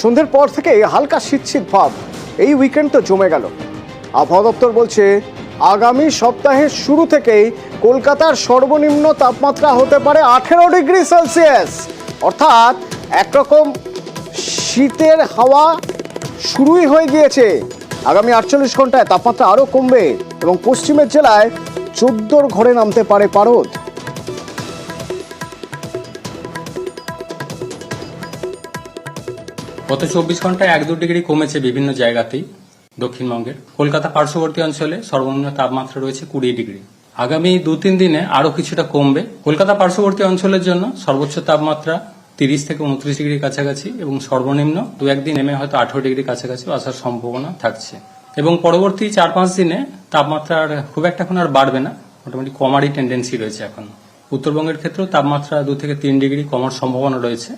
সন্ধ্যের পর থেকে হালকা শীত শীত ভাব। এই উইকেন্ড তো জমে গেল। আবহাওয়া দপ্তর বলছে, আগামী সপ্তাহের শুরু থেকেই কলকাতার সর্বনিম্ন তাপমাত্রা হতে পারে আঠেরো ডিগ্রি সেলসিয়াস। অর্থাৎ একরকম শীতের হাওয়া শুরুই হয়ে গিয়েছে। আগামী আটচল্লিশ ঘন্টায় তাপমাত্রা আরও কমবে এবং পশ্চিমের জেলায় চোদ্দোর ঘরে নামতে পারে পারদ। গত চব্বিশ ঘন্টায় এক দু ডিগ্রি কমেছে বিভিন্ন জায়গাতেই দক্ষিণবঙ্গের। কলকাতা পার্শ্ববর্তী অঞ্চলে সর্বনিম্ন তাপমাত্রা রয়েছে কুড়ি ডিগ্রি। আগামী দু তিন দিনে আরও কিছুটা কমবে। কলকাতা পার্শ্ববর্তী অঞ্চলের জন্য সর্বোচ্চ তাপমাত্রা তিরিশ থেকে উনত্রিশ ডিগ্রির কাছাকাছি এবং সর্বনিম্ন দু একদিন নেমে হয়তো আঠারো ডিগ্রির কাছাকাছি আসার সম্ভাবনা থাকছে। এবং পরবর্তী চার পাঁচ দিনে তাপমাত্রা আর খুব একটা এখন আর বাড়বে না, মোটামুটি কমারই টেন্ডেন্সি রয়েছে এখন। উত্তরবঙ্গের ক্ষেত্রেও তাপমাত্রা দু থেকে তিন ডিগ্রি কমার সম্ভাবনা রয়েছে।